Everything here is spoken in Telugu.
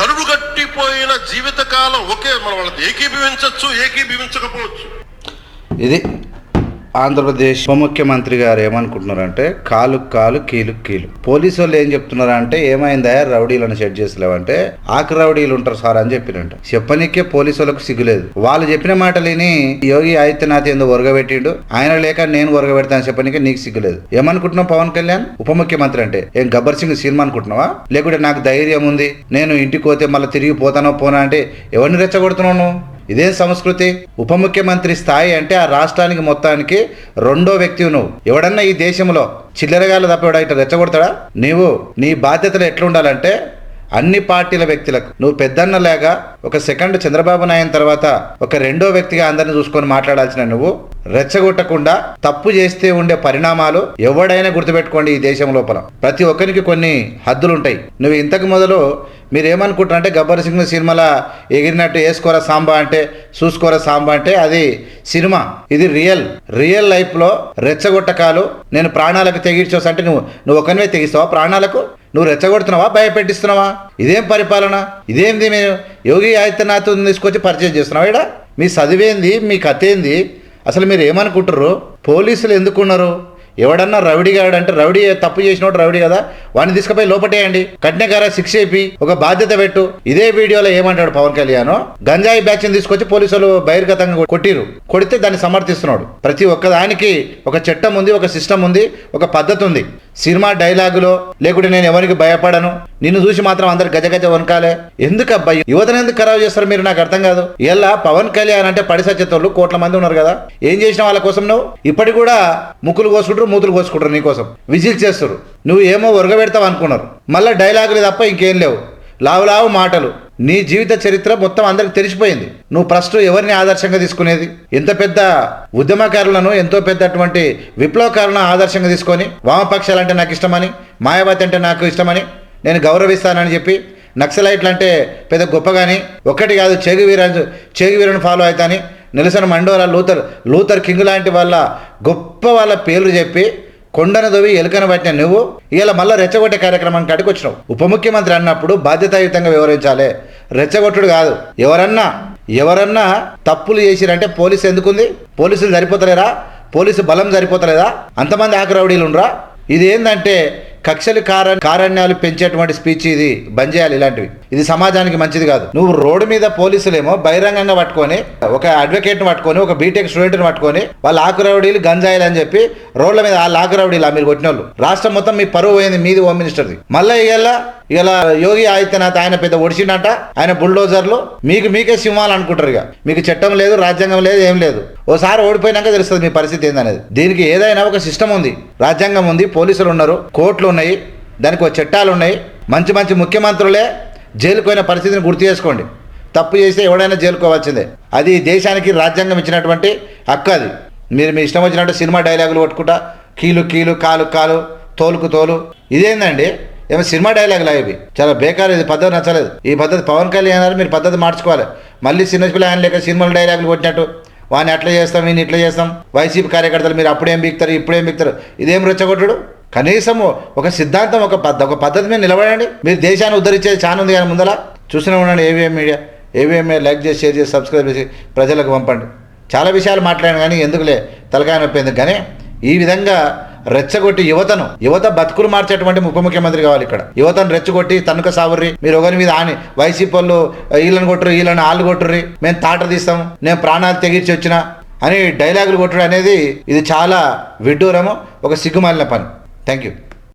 కరుడుగట్టిపోయిన జీవితకాలం ఒకే మనం వాళ్ళది ఏకీభవించవచ్చు ఏకీభవించకపోవచ్చు. ఇది ఆంధ్రప్రదేశ్ ఉప ముఖ్యమంత్రి గారు ఏమనుకుంటున్నారంటే కాలు కాలు కీలు కీలు. పోలీసు వాళ్ళు ఏం చెప్తున్నారంటే ఏమైందా రౌడీలను సెట్ చేసలేవంటే ఆకు రౌడీలు ఉంటారు సార్ అని చెప్పినంట చెప్పనీకే పోలీసు వాళ్ళకు సిగ్గులేదు. వాళ్ళు చెప్పిన మాట లేని యోగి ఆదిత్యనాథ్ ఏందో ఒరగబెట్టిండు ఆయన లేక నేను ఒరగబెడతాను చెప్పనికే నీకు సిగ్గులేదు. ఏమనుకుంటున్నావు పవన్ కళ్యాణ్? ఉప ముఖ్యమంత్రి అంటే ఏం గబ్బర్ సింగ్ సినిమా అనుకుంటున్నావా? లేకుంటే నాకు ధైర్యం ఉంది నేను ఇంటికి పోతే మళ్ళీ తిరిగి పోతానో పోనా అంటే ఎవరిని రెచ్చగొడుతున్నావు నువ్వు? ఇదే సంస్కృతి. ఉప ముఖ్యమంత్రి స్థాయి అంటే ఆ రాష్ట్రానికి మొత్తానికి రెండో వ్యక్తి నువ్వు. ఎవడన్నా ఈ దేశంలో చిల్లరగాలు తప్ప ఇట్లా రెచ్చగొడతాడా? నీవు నీ బాధ్యతలు ఎట్లుండాలంటే అన్ని పార్టీల వ్యక్తులకు. నువ్వు పెద్దన్న లేక ఒక సెకండ్ చంద్రబాబు నాయుడు తర్వాత ఒక రెండో వ్యక్తిగా అందరిని చూసుకొని మాట్లాడాల్సిన నువ్వు. రెచ్చగొట్టకుండా తప్పు చేస్తే ఉండే పరిణామాలు ఎవడైనా గుర్తుపెట్టుకోండి ఈ దేశం లోపల. ప్రతి ఒక్కరికి కొన్ని హద్దులు ఉంటాయి నువ్వు ఇంతకు మొదలు మీరు ఏమనుకుంటారంటే గబ్బర్ సింగ్ సినిమాలో ఎగిరినట్టు వేసుకోరా సాంబా అంటే చూసుకోరా సాంబా అంటే అది సినిమా. ఇది రియల్. రియల్ లైఫ్లో రెచ్చగొట్టకాలు. నేను ప్రాణాలకు తెగించోస్ అంటే నువ్వు నువ్వు ఒకనివే తెగిస్తావా ప్రాణాలకు? నువ్వు రెచ్చగొడుతున్నావా? భయపెట్టిస్తున్నావా? ఇదేం పరిపాలన? ఇదేంది మేము యోగి ఆదిత్యనాథ్ తీసుకొచ్చి పరిచయం చేస్తున్నావా ఇక్కడ? మీ చదివేంది? మీ కథ ఏంది? అసలు మీరు ఏమనుకుంటారు పోలీసులు ఎందుకున్నారు? ఎవడన్నా రౌడీ గాడు అంటే రౌడీ తప్పు చేసినోడు రౌడీ కదా వాడిని తీసుకుపోయి లోపటేయండి. కఠినకార శిక్ష అయిపి ఒక బాధ్యత పెట్టు. ఇదే వీడియోలో ఏమంటాడు పవన్ కళ్యాణ్? గంజాయి బ్యాచ్ తీసుకొచ్చి పోలీసులు బహిర్గతంగా కొట్టిరు కొడితే దాన్ని సమర్థిస్తున్నాడు. ప్రతి ఒక్కదానికి ఒక చట్టం ఉంది ఒక సిస్టమ్ ఉంది ఒక పద్ధతి ఉంది. సినిమా డైలాగులో లేకుంటే నేను ఎవరికి భయపడను. నిన్ను చూసి మాత్రం అందరు గజ గజ వనకాలే ఎందుకు అబ్బాయి యువతను ఎందుకు ఖరాబ్ చేస్తారు మీరు? నాకు అర్థం కాదు. ఎలా? పవన్ కళ్యాణ్ అంటే పడి సత్యతోళ్ళు కోట్ల మంది ఉన్నారు కదా. ఏం చేసిన వాళ్ళ కోసం నువ్వు? ఇప్పటికి కూడా ముక్కులు కోసుకుంటారు మూతులు కోసుకుంటారు నీకోసం విజిల్ చేస్తారు నువ్వు ఏమో ఉరగబెడతావు అనుకున్నారు. మళ్ళీ డైలాగులు తప్ప ఇంకేం లేవు. లావు లావు మాటలు. నీ జీవిత చరిత్ర మొత్తం అందరికి తెలిసిపోయింది. నువ్వు ఫస్ట్ ఎవరిని ఆదర్శంగా తీసుకునేది? ఎంత పెద్ద ఉద్యమకారులను ఎంతో పెద్ద అటువంటి విప్లవకారులను ఆదర్శంగా తీసుకొని వామపక్షాలంటే నాకు ఇష్టమని మాయావతి అంటే నాకు ఇష్టమని నేను గౌరవిస్తానని చెప్పి నక్సలైట్లు అంటే పెద్ద గొప్ప కానీ ఒక్కటి కాదు చేగు వీరన్ వీరను follow అవుతాని Nelson Mandela Luther Luther King లాంటి వాళ్ళ గొప్ప వాళ్ళ పేర్లు చెప్పి కొండను దొవి ఎలుకను పట్టిన నువ్వు ఇలా మళ్ళీ రెచ్చగొట్టే కార్యక్రమానికి కాడికి వచ్చినావు ఉప ముఖ్యమంత్రి అన్నప్పుడు బాధ్యతాయుతంగా వివరించాలి. రెచ్చగొట్టుడు కాదు. ఎవరన్నా ఎవరన్నా తప్పులు చేసిరంటే పోలీసు ఎందుకుంది? పోలీసులు సరిపోతలేరా? పోలీసు బలం సరిపోతలేదా? అంతమంది ఆకురౌడీలు ఉండరా ఇది ఏంటంటే కక్షలు కారణ్యాలు పెంచేటువంటి స్పీచ్ ఇది. బంద్ చేయాలి ఇలాంటివి. ఇది సమాజానికి మంచిది కాదు. నువ్వు రోడ్డు మీద పోలీసులేమో బహిరంగంగా పట్టుకొని ఒక అడ్వకేట్ని పట్టుకొని ఒక బీటెక్ స్టూడెంట్ని పట్టుకొని వాళ్ళ ఆకురౌడీలు గంజాయిలు అని చెప్పి రోడ్ల మీద వాళ్ళ ఆకురౌడీలు మీరు కొట్టిన వాళ్ళు రాష్ట్రం మొత్తం మీ పరువు పోయింది మీది హోమ్ మినిస్టర్ది మళ్ళీ ఇలా ఇలా యోగి ఆదిత్యనాథ్ ఆయన పెద్ద ఒడిచిండట ఆయన బుల్డోజర్లు. మీకు మీకే సింహాలు అనుకుంటారు ఇక. మీకు చట్టం లేదు రాజ్యాంగం లేదు ఏం లేదు. ఓసారి ఓడిపోయినాక తెలుస్తుంది మీ పరిస్థితి ఏందనేది. దీనికి ఏదైనా ఒక సిస్టమ్ ఉంది. రాజ్యాంగం ఉంది పోలీసులు ఉన్నారు కోర్టులు ఉన్నాయి దానికి ఒక చట్టాలు ఉన్నాయి. మంచి మంచి ముఖ్యమంత్రులే జైలుకు పోయిన పరిస్థితిని గుర్తు చేసుకోండి. తప్పు చేస్తే ఎవడైనా జైలుకోవాల్సిందే. అది దేశానికి రాజ్యాంగం ఇచ్చినటువంటి హక్కు అది. మీరు మీ ఇష్టం వచ్చినట్టు సినిమా డైలాగులు కొట్టుకుంటా కీలు కీలు కాలు కాలు తోలుకు తోలు. ఇదేందండి? ఏమో సినిమా డైలాగులు అవి చాలా బేకారు ఇది పద్ధతి నచ్చలేదు. ఈ పద్ధతి పవన్ కళ్యాణ్ అన్నారు మీరు పద్ధతి మార్చుకోవాలి. మళ్ళీ చిన్న పిల్ల ఆయన లేక సినిమాల డైలాగులు కొట్టినట్టు వాడిని అట్లా చేస్తాం వీని ఇట్లా చేస్తాం. వైసీపీ కార్యకర్తలు మీరు అప్పుడేం బిక్తారు ఇప్పుడేం బిక్తారు? ఇదేం రెచ్చగొట్టుడు? కనీసము ఒక సిద్ధాంతం ఒక పద్ధ ఒక పద్ధతి మీద నిలబడండి. మీరు దేశాన్ని ఉద్ధరించేది చాలా ఉంది కానీ ముందల చూస్తూనే ఉండండి ఏవిఎం మీడియా ఏవిఎం లైక్ చేసి షేర్ చేసి సబ్స్క్రైబ్ చేసి ప్రజలకు పంపండి. చాలా విషయాలు మాట్లాడాను కానీ ఎందుకులే? తలకాయ నొప్పి ఎందుకు? కానీ ఈ విధంగా రెచ్చగొట్టి యువతను యువత బతుకులు మార్చేటువంటి ఉప ముఖ్యమంత్రి కావాలి ఇక్కడ. యువతను రెచ్చగొట్టి తనుక సావుర్రి మీరు ఒకరి మీద ఆని వైసీపీ వాళ్ళు వీళ్ళని కొట్టురు వీళ్ళని ఆళ్ళు కొట్టుర్రి మేము తాట తీస్తాం నేను ప్రాణాలు తెగించి వచ్చిన అని డైలాగులు కొట్టడం అనేది ఇది చాలా విడ్డూరము ఒక సిగ్గుమాలిన పని. Thank you.